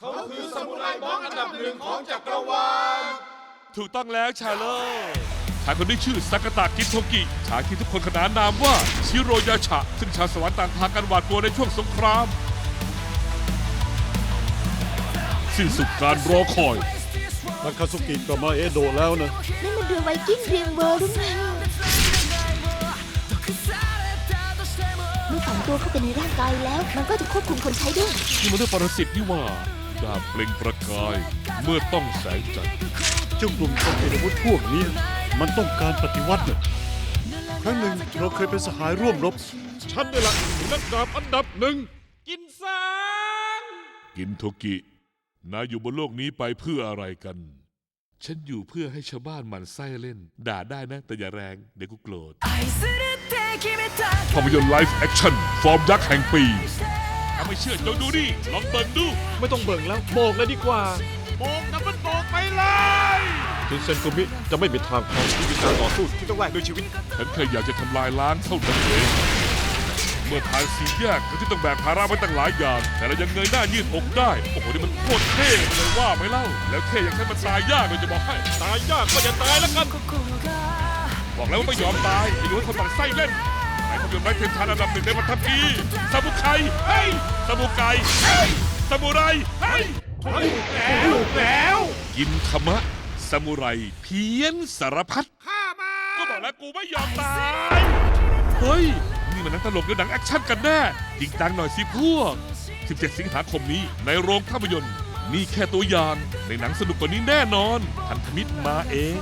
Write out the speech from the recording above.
เขาคือซามูไรมองอันดับหนึ่งของจักรวาล ถูกต้องแล้วชายเลอร์ชายคนนี้ชื่อซากาตะกินโทกิ ชายที่ทุกคนขนานนามว่าชิโรยาชะ ซึ่งชาวสวรรค์ต่างพากันหวาดกลัวในช่วงสงคราม สิ้นสุดการรอคอยทาคาสุกิกับมาเอโดะแล้วนะ นั่นมันเรือไวกิ้งเรียงเวอร์หรือไงเมื่อฝังตัวเข้าไปในร่างกายแล้ว มันก็จะควบคุมคนใช้ด้วย นี่มันเรื่องปรสิตนี่หว่า้าเปล่งประกาย เมื่อต้องแสงจันทร์เจ้ากลุ่มคนเอาวุธพวกนี้ มันต้องการปฏิวัติครั้งหนึ่งเราเคยเป็นสหายร่วมรบ ฉันได้ละนักดาบอันดับหนึ่ง กินซางกินโทกิ นายอยู่บนโลกนี้ไปเพื่ออะไรกัน ฉันอยู่เพื่อให้ชาวบ้านมันไส้เล่น ด่าได้นะ แต่อย่าแรง เดี๋ยวกูโกรธภาพยนตร์ไลฟ์แอคชั่น ฟอร์มยักษ์แห่งปี ถ้าไม่เชื่อจงดูดิลองเบิ่งดูไม่ต้องเบิ่งแล้วโบกเลยดีกว่า โบกน้ำมันโบกไปเลยถึงเซนกุมิจะไม่มีทางพอที่มีการต่อสู้ที่ต้องแลกด้วยชีวิต ฉันแค่อยากจะทำลายล้างเท่านั้นเองเมื่อผ่านสีแยกทั้งที่ต้องแบกภาระมาตั้งหลายอย่าง แต่เรายังเงยหน้ายืดอกได้ โอ้โหนี่มันโคตรเท่เลยว่าไหมเล่า แล้วเท่อย่างแค่มันตายยากเลยจะบอกให้ ตายยากก็อย่าตายแล้วกัน心がบอกแล้วว่าไม่ยอมตายอย่าอยู่ให้คนบังไส้เล่น ในภาพยนตร์ไร้เทียมทานอันดับหนึ่งในวันทัพพีซาบุไคเฮ้ยซาบุไกเฮ้ยซามูไรเฮ้ยแล้วแล้วกินขมะซามูไรเพี้ยนสารพัดข้ามาก็บอกแล้วกูไม่ยอมตายเฮ้ยนี่มันหนังตลกหรือหนังแอคชั่นกันแน่จริงจังหน่อยสิพวก 17 สิงหาคมนี้ในโรงภาพยนตร์นี่แค่ตัวอย่างในหนังสนุกกว่านี้แน่นอน พันธมิตรมาเอง